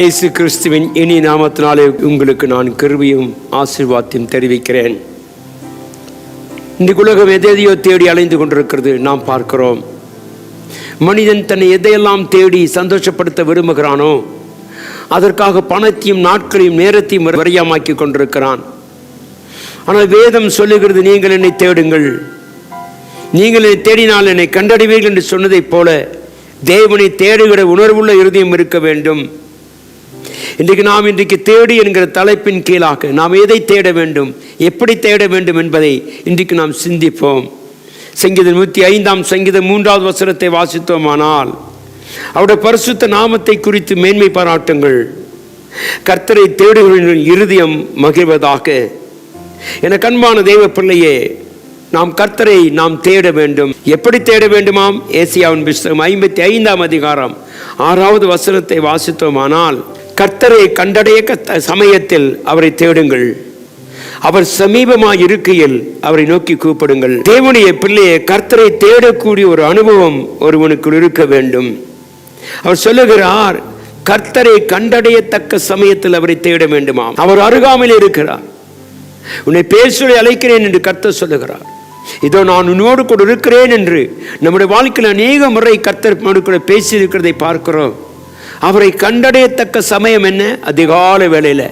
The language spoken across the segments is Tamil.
இயேசு கிறிஸ்துவின் இனி நாமத்தினாலே உங்களுக்கு நான் கருவியும் ஆசீர்வாதத்தையும் தெரிவிக்கிறேன். இன்றைக்கு உலகம் எதையோ தேடி அலைந்து கொண்டிருக்கிறது நாம் பார்க்கிறோம். மனிதன் தன்னை எதையெல்லாம் தேடி சந்தோஷப்படுத்த விரும்புகிறானோ அதற்காக பணத்தையும் நாட்களையும் நேரத்தையும் வரையமாக்கி கொண்டிருக்கிறான். ஆனால் வேதம் சொல்லுகிறது நீங்கள் என்னை தேடுங்கள். நீங்கள் என்னை தேடினால் என்னை கண்டடைவீர்கள் என்று சொன்னதைப் போல தேவனை தேடுகிற உணர்வுள்ள இருதயம் இருக்க வேண்டும். இன்றைக்கு நாம் இன்றைக்கு தேடு என்கிற தலைப்பின் கீழாக நாம் எதை தேட வேண்டும்? எப்படி தேட வேண்டும் என்பதை இன்றைக்கு நாம் சிந்திப்போம். சங்கீதம் நூற்றி ஐந்தாம் சங்கீதம் மூன்றாவது வசனத்தை வாசித்தோமானால் அவருடைய பரிசுத்த நாமத்தை குறித்து மேன்மை பாராட்டுங்கள். கர்த்தரை தேடுகளின் இருதயம் மகிழ்வதாக. என கண்பான தெய்வ பிள்ளையே நாம் கர்த்தரை நாம் தேட வேண்டும். எப்படி தேட வேண்டுமாம்? ஏசியாவின் புஸ்தகம் ஐம்பத்தி ஐந்தாம் அதிகாரம் ஆறாவது வசனத்தை வாசித்தோமானால் கர்த்தரை கண்டடைய சமயத்தில் அவரை தேடுங்கள். அவர் சமீபமாய் இருக்கையில் அவரை நோக்கி கூப்பிடுங்கள். தேவனுடைய பிள்ளையை கர்த்தரை தேடக்கூடிய ஒரு அனுபவம் ஒருவனுக்குள் இருக்க வேண்டும். அவர் சொல்லுகிறார் கர்த்தரை கண்டடையத்தக்க சமயத்தில் அவரை தேட வேண்டுமாம். அவர் அருகாமையில் இருக்கிறார். உன்னை பேசுவதை அழைக்கிறேன் என்று கர்த்தர் சொல்லுகிறார். இதோ நான் உன்னோடு கூட இருக்கிறேன் என்று நம்முடைய வாழ்க்கையில் அநேக முறை கர்த்தர் கூட பேசியிருக்கிறதை பார்க்கிறோம். அவரை கண்டடையத்தக்க சமயம் என்ன? அதிகாலை வேளையில்.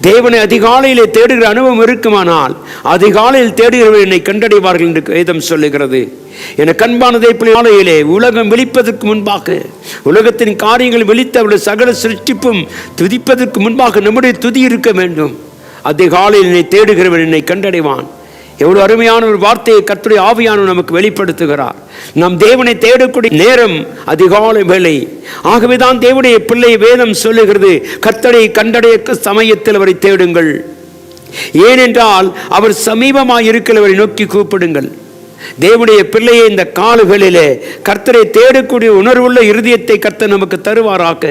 தேவனை அதிகாலையிலே தேடுகிற அனுபவம் இருக்குமானால் அதிகாலையில் தேடுகிறவர் என்னை கண்டடைவார்கள் என்று வேதம் சொல்லுகிறது. என கண்பானதை பிள்ளையிலே உலகம் விழிப்பதற்கு முன்பாக உலகத்தின் காரியங்கள் விழித்து சகல சிருஷ்டிப்பும் துதிப்பதற்கு முன்பாக நம்முடைய துதி இருக்க வேண்டும். அதிகாலையில் என்னை தேடுகிறவன் என்னை கண்டடைவான். எவ்வளோ அருமையான ஒரு வார்த்தையை கத்துடைய ஆவியானவர் நமக்கு வெளிப்படுத்துகிறார். நம் தேவனை தேடக்கூடிய நேரம் அதிகாலை வேலை ஆகவேதான் தேவனுடைய பிள்ளை வேதம் சொல்லுகிறது கத்தரை கண்டடைய சமயத்தில் அவரை தேடுங்கள். ஏனென்றால் அவர் சமீபமாக இருக்கிறவரை நோக்கி கூப்பிடுங்கள். தேவனுடைய பிள்ளையை இந்த காலுகளிலே கர்த்தரை தேடக்கூடிய உணர்வுள்ள இருதயத்தை கர்த்தர் நமக்கு தருவாராக.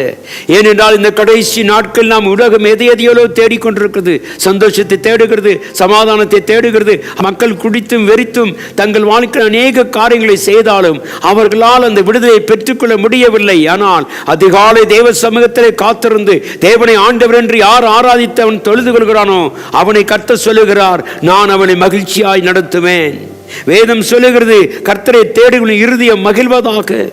ஏனென்றால் இந்த கடைசி நாட்கள் நாம் உலகம் எதை எதையோ தேடிக்கொண்டிருக்கிறது. சந்தோஷத்தை தேடுகிறது சமாதானத்தை தேடுகிறது மக்கள் குடித்தும் வெறித்தும் தங்கள் வாழ்க்கையில் அநேக காரியங்களை செய்தாலும் அவர்களால் அந்த விடுதலை பெற்றுக்கொள்ள முடியவில்லை. ஆனால் அதிகாலை தேவ சமூகத்திலே காத்திருந்து தேவனை ஆண்டவர் என்று யார் ஆராதித்து அவன் தொழுது கொள்கிறானோ அவனை கர்த்த சொல்லுகிறார் நான் அவனை மகிழ்ச்சியாய் நடத்துவேன். வேதம் சொல்லுகிறது கர்த்தரை தேடுகளின் இருதயம் மகிழ்வதாக.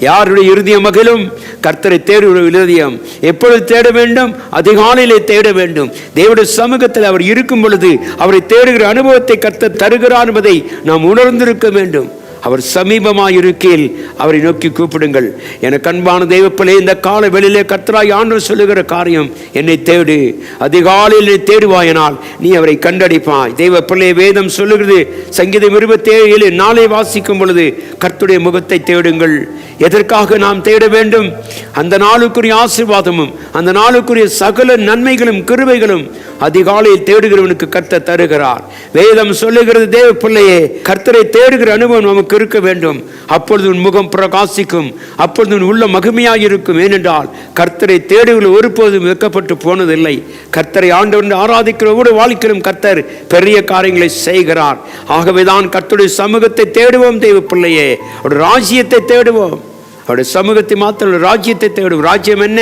யாருடைய இருதயம் மகிழும்? கர்த்தரை தேடுகிற இருதயம் எப்பொழுது தேட வேண்டும்? அதிகாலையிலே தேட வேண்டும். தேவடைய சமூகத்தில் அவர் இருக்கும் பொழுது அவரை தேடுகிற அனுபவத்தை கர்த்த தருகிறார் என்பதை நாம் உணர்ந்திருக்க வேண்டும். அவர் சமீபமாயிருக்கையில் அவரை நோக்கி கூப்பிடுங்கள். என கண்பான தெய்வப்பிள்ளை இந்த கால வெளியிலே கர்த்தராய் ஆண்டு சொல்லுகிற காரியம் என்னை தேடு. அதிகாலையில் தேடுவாயனால் நீ அவரை கண்டடிப்பாய். தெய்வ பிள்ளை வேதம் சொல்லுகிறது சங்கீதம் இருபத்தி ஏழு நாளை வாசிக்கும் பொழுது கர்த்துடைய முகத்தை தேடுங்கள். எதற்காக நாம் தேட வேண்டும்? அந்த நாளுக்குரிய ஆசீர்வாதமும் அந்த நாளுக்குரிய சகல நன்மைகளும் கிருவைகளும் அதிகாலையில் தேடுகிறவனுக்கு கர்த்த தருகிறார். வேதம் சொல்லுகிறது தேவ பிள்ளையே கர்த்தரை தேடுகிற அனுபவம் நமக்கு இருக்க வேண்டும். அப்பொழுது உன் முகம் பிரகாசிக்கும். அப்பொழுது உன் உள்ள மகிமையாக இருக்கும். ஏனென்றால் கர்த்தரை தேடுகள் ஒருபோதும் வெக்கப்பட்டு போனதில்லை. கர்த்தரை ஆண்டவன் ஆராதிக்கிற ஒவ்வொரு வாழ்க்கையிலும் கர்த்தர் பெரிய காரியங்களை செய்கிறார். ஆகவேதான் கர்த்தருடைய சமூகத்தை தேடுவோம் தெய்வ பிள்ளையே. ஒரு ராஜ்யத்தை தேடுவோம். அவருடைய சமூகத்தை மாத்திரம் ராஜ்யத்தை தேடும் ராஜ்யம் என்ன?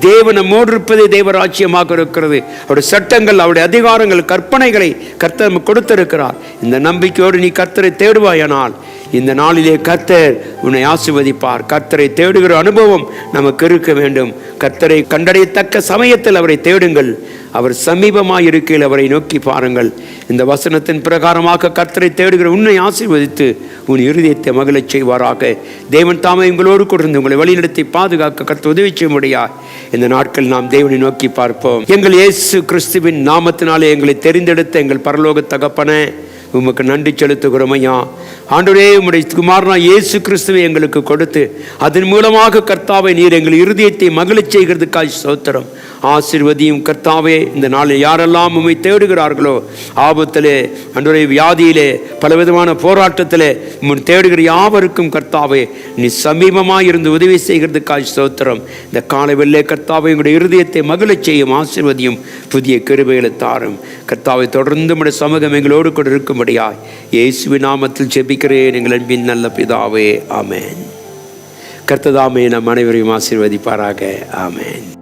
தேவனை மோடிருப்பதே தேவ ராஜ்யமாக இருக்கிறது. அவருடைய சட்டங்கள் அவருடைய அதிகாரங்கள் கற்பனைகளை கர்த்தர் கொடுத்திருக்கிறார். இந்த நம்பிக்கையோடு நீ கர்த்தரை தேடுவாயானால் இந்த நாளிலே கர்த்தர் உன்னை ஆசிர்வதிப்பார். கர்த்தரை தேடுகிற அனுபவம் நமக்கு இருக்க வேண்டும். கர்த்தரை கண்டடையத்தக்க சமயத்தில் அவரை தேடுங்கள். அவர் சமீபமாக இருக்கையில் அவரை நோக்கி பாருங்கள். இந்த வசனத்தின் பிரகாரமாக கர்த்தரை தேடுகிற உன்னை ஆசீர்வதித்து உன் இருதயத்தை மகிழச் செய்வாராக. தேவன் தாமே உங்களோடு கொடுத்து உங்களை வழிநடத்தி பாதுகாக்க கர்த்த உதவி செய்ய முடியா இந்த நாட்கள் நாம் தேவனை நோக்கி பார்ப்போம். எங்கள் இயேசு கிறிஸ்துவின் நாமத்தினாலே எங்களை தெரிந்தெடுத்த எங்கள் பரலோக தகப்பன உமக்கு நன்றி செலுத்துகிறோம் ஐயா. ஆண்டுடே உம்முடைய குமாரனா இயேசு கிறிஸ்துவை எங்களுக்கு கொடுத்து அதன் மூலமாக கர்த்தாவை நீர் எங்கள் இருதயத்தை மகிழச் செய்கிறதுக்காய் சோத்திரம் ஆசிர்வதியும் கர்த்தாவே இந்த நாளில் யாரெல்லாம் உண்மை தேடுகிறார்களோ ஆபத்திலே அன்றைய வியாதியிலே பலவிதமான போராட்டத்திலே உன் தேடுகிற யாவருக்கும் கர்த்தாவே நீ சமீபமாக இருந்து உதவி செய்கிறதுக்காய் சோத்திரம் இந்த காலை வெள்ளை கர்த்தாவை எங்களுடைய இருதயத்தை மகிழச் செய்யும் ஆசிர்வதியும் புதிய கிருபைகளை தாரும். கர்த்தாவை தொடர்ந்து நம்முடைய சமூகம் எங்களோடு கூட இருக்கும்படியாய் இயேசுவின் நாமத்தில் ஜெபிக்கிறேன் எங்கள் அன்பின் நல்ல பிதாவே. ஆமேன். கர்த்ததாமே நம் அனைவரையும் ஆசீர்வதிப்பாராக. ஆமேன்.